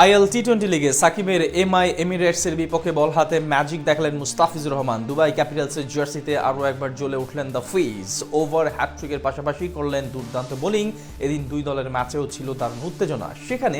IL T twenty লিগে সাকিবের MI এমিরেটসের বিপক্ষে বল হাতে ম্যাজিক দেখালেন মুস্তাফিজুর রহমান। দুবাই ক্যাপিটালসের জার্সিতে আরও একবার জ্বলে উঠলেন দ্য ফিজ। ওভার হ্যাটট্রিকের পাশাপাশি করলেন দুর্দান্ত বোলিং। এদিন দুই দলের ম্যাচেও ছিল তার উত্তেজনা। সেখানে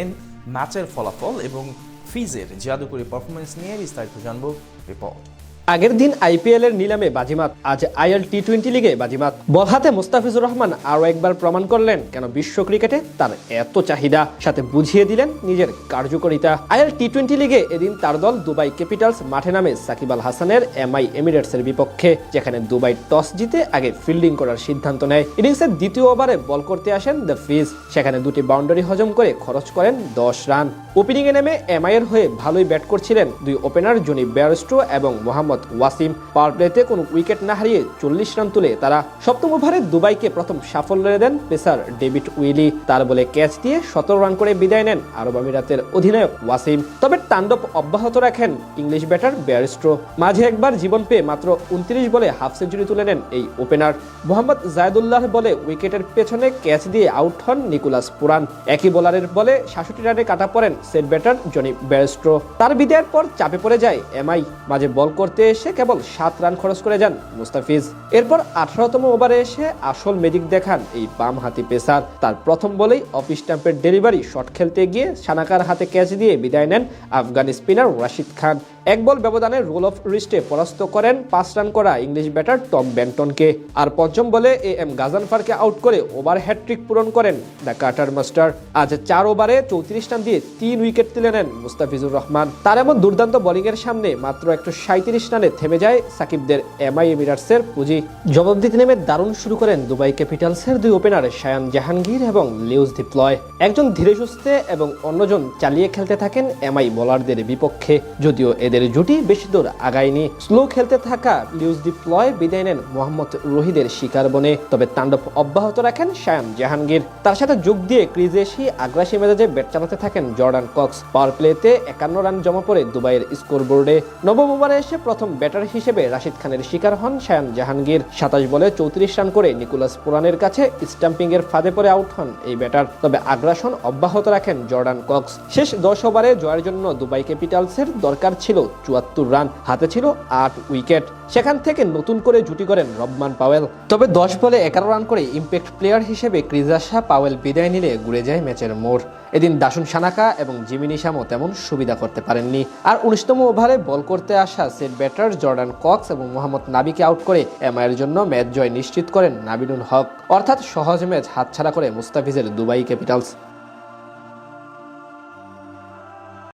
ম্যাচের ফলাফল এবং ফিজের জাদুকরী পারফরমেন্স নিয়ে বিস্তারিত জানব রিপোর্ট। আগের দিন আইপিএল এর নিলামে বাজিমাত। আজ আইএল টি টোয়েন্টি লিগে বাজিমাত। বল হাতে মুস্তাফিজুর রহমান আরও একবার প্রমাণ করলেন কেন বিশ্ব ক্রিকেটে তার এত চাহিদা। সাথে বুঝিয়ে দিলেন নিজের কার্যকারিতা। আইএল টি টোয়েন্টি লিগে এদিন তার দল দুবাই ক্যাপিটালস মাঠে নামে সাকিব আল হাসানের এমআই এমিরেটসের বিপক্ষে, যেখানে দুবাই টস জিতে আগে ফিল্ডিং করার সিদ্ধান্ত নেয়। ইনিংসের দ্বিতীয় ওভারে বল করতে আসেন দ্য ফিজ। সেখানে দুটি বাউন্ডারি হজম করে খরচ করেন দশ রান। ওপেনিং ওপেনিংয়ে নেমে এর হয়ে ভালোই ব্যাট করছিলেন দুই ওপেনার জনি ব্যারস্ট্রো এবং মোহাম্মদ ওয়াসিম পাওয়ার প্লেতে কোনো উইকেট না হারিয়ে চল্লিশ রান তুলে তারা সপ্তম ওভারে দুবাইকে প্রথম সাফল্য দেন পেসার ডেভিড উইলি। তার বলে ক্যাচ দিয়ে সতেরো রান করে বিদায় নেন আরব আমিরাতের অধিনায়ক ওয়াসিম। তবে তাণ্ডব অব্যাহত রাখেন ইংলিশ ব্যাটার ব্যারিস্ট্রো। মাঝে একবার জীবন পেয়ে মাত্র উনত্রিশ বলে হাফ সেঞ্চুরি তুলে নেন এই ওপেনার। মোহাম্মদ জায়দুল্লাহ বলে উইকেটের পেছনে ক্যাচ দিয়ে আউট হন নিকোলাস পুরান। একই বোলারের বলে সাতষট্টি রানে কাটা পড়েন সেট ব্যাটার জনি ব্যারিস্ট্রো। তার বিদায়ের পর চাপে পড়ে যায় এমআই। মাঝে বল করতে এসে কেবল সাত রান খরচ করে যান মুস্তাফিজ। এরপর আঠারোতম ওভারে এসে আসল ম্যাজিক দেখান এই বাম হাতি পেসার। তার প্রথম বলেই অফ স্ট্যাম্পের ডেলিভারি শট খেলতে গিয়ে সানাকার হাতে ক্যাচ দিয়ে বিদায় নেন আফগান স্পিনার রাশিদ খান। এক বল ব্যবধানে রোল অফ রিস্টে পরাস্ত করেন, পাঁচ রান করা ইংলিশ ব্যাটার টম ব্যান্টনকে। আর পঞ্চম বলে এ এম গাজানফারকে আউট করে ওভার হ্যাট্রিক পূরণ করেন দ্য কাটার মাস্টার। আজ চার ওভারে চৌত্রিশ রান দিয়ে তিন উইকেট তুলে নেন মুস্তাফিজুর রহমান। তার এমন দুর্দান্ত বোলিংয়ের সামনে মাত্র একশো সাঁত্রিশ রানে থেমে যায় সাকিবদের এমআই এমিরাটসের পুঁজি। জবাব দিতে নেমে দারুণ শুরু করেন দুবাই ক্যাপিটালসের দুই ওপেনার শায়ান জাহাঙ্গীর এবং লিউজ ডিপ্লয় একজন ধীরে সুস্থে এবং অন্যজন চালিয়ে খেলতে থাকেন এমআই বোলারদের বিপক্ষে, যদিও এদের জুটি বেশি দূর আগায়নি। স্লো খেলতে থাকা লিউজ ডিপ্লয় বিদায় নেন মোহাম্মদ রহিদের শিকার বনে। তবে তাণ্ডব অব্যাহত রাখেন শায়ান জাহাঙ্গীর। তার সাথে যোগ দিয়ে ক্রিজে এসে আগ্রাসী মেজাজে ব্যাট চালাতে থাকেন জর্ডান কক্স। পাওয়ার প্লেতে একান্ন রান জমা পড়ে দুবাইয়ের স্কোরবোর্ডে। নবম ওভারে এসে প্রথম ব্যাটার হিসেবে রাশিদ খানের শিকার হন শায়ান জাহাঙ্গীর। সাতাশ বলে চৌত্রিশ রান করে নিকোলাস পুরানের কাছে স্টাম্পিং এর ফাঁদে পড়ে আউট হন এই ব্যাটার। তবে আগ্রাসন অব্যাহত রাখেন জর্ডান কক্স। শেষ দশ ওভারে জয়ের জন্য দুবাই ক্যাপিটালসের দরকার ছিল চুয়াত্তর রান হাতে ছিল আট উইকেট। সেখান থেকে নতুন করে জুটি করেন রবমান পাওয়েল। তবে দশ বলে এগারো রান করে ইম্প্যাক্ট প্লেয়ার হিসেবে ক্রিজে আসা পাওয়েল বিদায় নিলে ঘুরে যায় ম্যাচের মোড়। এদিন দাসুন সানাকা এবং জিমিনি শামও তেমন সুবিধা করতে পারেননি। আর উনিশতম ওভারে বল করতে আসা সেট ব্যাটার জর্ডান কক্স এবং মোহাম্মদ নাবিকে আউট করে এমআইয়ের জন্য ম্যাচ জয় নিশ্চিত করেন নাবিনুল হক। অর্থাৎ সহজ ম্যাচ হাতছাড়া করে মুস্তাফিজের দুবাই ক্যাপিটালস।